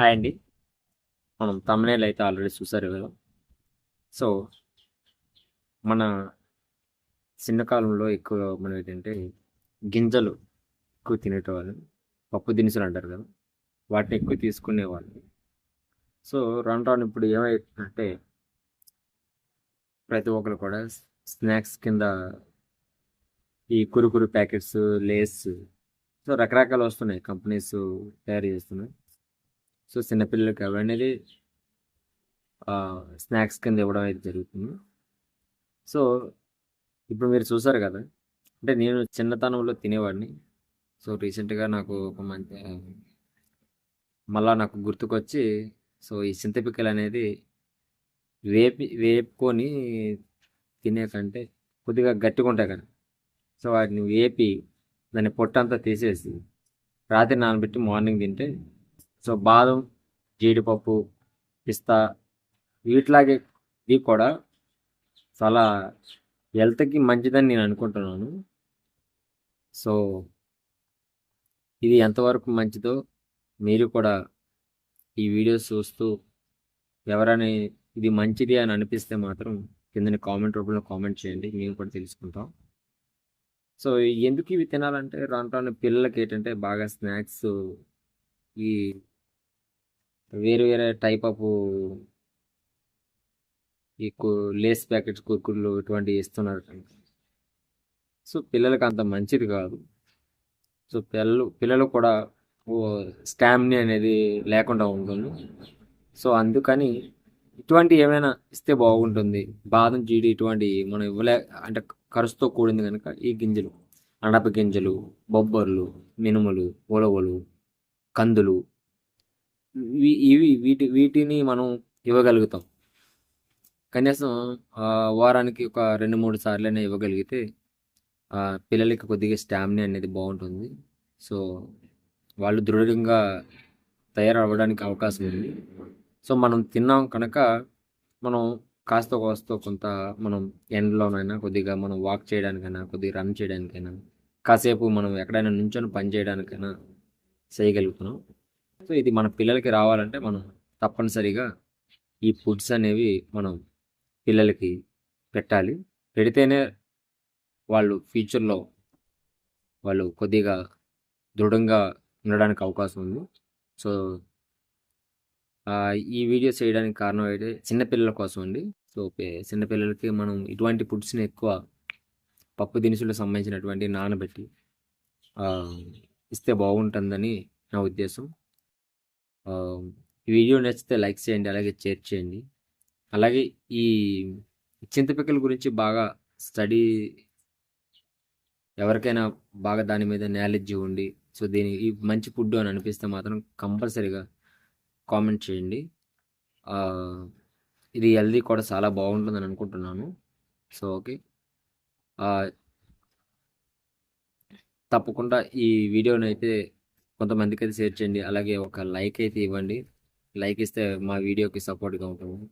Hi అండి. మనం thumbnail అయితే ఆల్రెడీ చూసారు కదా. సో మన చిన్న కాలంలో ఎక్కువ మనం ఏంటంటే గింజలు ఎక్కువ తినేటవాళ్ళు పప్పు దినుసులు అంటారు కదా. వాటిని ఎక్కువ తీసుకునేవాళ్ళు. సో రాను రాను ఇప్పుడు ఏమైందంటే ప్రతి ఒక్కరు కూడా స్నాక్స్ కింద ఈ కురుకురు ప్యాకెట్స్ లేస్ సో రకరకాలు వస్తున్నాయి. కంపెనీస్ తయారు చేస్తున్నాయి సో చిన్నపిల్లలకి అవి అనేది స్నాక్స్ కింద ఇవ్వడం అయితే జరుగుతుంది. సో ఇప్పుడు మీరు చూసారు కదా అంటే నేను చిన్నతనంలో తినేవాడిని. సో రీసెంట్గా నాకు ఒక మంచి మళ్ళా నాకు గుర్తుకొచ్చి సో ఈ చింతపిక్కలు అనేది వేపి వేపుకొని తినే కంటే కొద్దిగా గట్టిగా ఉంటాయి కదా. సో వాటిని వేపి దాన్ని పొట్టంతా తీసేసి రాత్రి నానబెట్టి మార్నింగ్ తింటే సో బాదం జీడిపప్పు పిస్తా వీటిలాగే ఇవి కూడా చాలా హెల్త్కి మంచిదని నేను అనుకుంటున్నాను. సో ఇది ఎంతవరకు మంచిదో మీరు కూడా ఈ వీడియోస్ చూస్తూ ఎవరైనా ఇది మంచిది అని అనిపిస్తే మాత్రం కింద కామెంట్ రూపంలో కామెంట్ చేయండి మేము కూడా తెలుసుకుంటాం. సో ఎందుకు ఇవి తినాలంటే రాను రాను పిల్లలకి ఏంటంటే బాగా స్నాక్స్ ఈ వేరే వేరే టైప్ ఆఫ్ ఈ లేస్ ప్యాకెట్స్ కుర్కుర్లు ఇటువంటివి ఇస్తున్నారు. సో పిల్లలకి అంత మంచిది కాదు. సో పిల్లలు పిల్లలు కూడా స్టామినా అనేది లేకుండా ఉంటుంది సో అందుకని ఇటువంటి ఏమైనా ఇస్తే బాగుంటుంది. బాదం జీడి ఇటువంటి మనం ఇవ్వలే అంటే ఖర్చుతో కూడింది కనుక ఈ గింజలు అనప గింజలు బొబ్బర్లు మినుములు ఉలవలు కందులు. ఇవి వీటి వీటిని మనం ఇవ్వగలుగుతాం. కనీసం వారానికి ఒక రెండు మూడు సార్లైనా ఇవ్వగలిగితే పిల్లలకి కొద్దిగా స్టామినా అనేది బాగుంటుంది. సో వాళ్ళు దృఢంగా తయారవ్వడానికి అవకాశం ఉంది. సో మనం తిన్నాం కనుక మనం కాస్త కోస్త కొంత మనం ఎండలోనైనా కొద్దిగా మనం వాక్ చేయడానికైనా కొద్దిగా రన్ చేయడానికైనా కాసేపు మనం ఎక్కడైనా నుంచొని పని చేయడానికైనా చేయగలుగుతున్నాం. సో ఇది మన పిల్లలకి రావాలంటే మనం తప్పనిసరిగా ఈ ఫుడ్స్ అనేవి మనం పిల్లలకి పెట్టాలి. పెడితేనే వాళ్ళు ఫ్యూచర్లో వాళ్ళు కొద్దిగా దృఢంగా ఉండడానికి అవకాశం ఉంది. సో ఈ వీడియో చేయడానికి కారణం అయితే చిన్నపిల్లల కోసం అండి. సో చిన్నపిల్లలకి మనం ఇటువంటి ఫుడ్స్ని ఎక్కువ పప్పు దినుసులకు సంబంధించినటువంటి నానబెట్టి ఇస్తే బాగుంటుందని నా ఉద్దేశం. ఈ వీడియో నచ్చితే లైక్ చేయండి అలాగే షేర్ చేయండి. అలాగే ఈ చింతపిక్కల గురించి బాగా స్టడీ ఎవరికైనా బాగా దాని మీద నాలెడ్జ్ ఉండి సో దీని ఈ మంచి ఫుడ్ అని అనిపిస్తే మాత్రం కంపల్సరీగా కామెంట్ చేయండి. ఇది హెల్దీ కూడా చాలా బాగుంటుందని అనుకుంటున్నాను. So okay. తప్పకుండా ఈ వీడియోని అయితే కొంతమందికి అయితే షేర్ చేయండి. అలాగే ఒక లైక్ అయితే ఇవ్వండి. లైక్ ఇస్తే మా వీడియోకి సపోర్ట్గా ఉంటుంది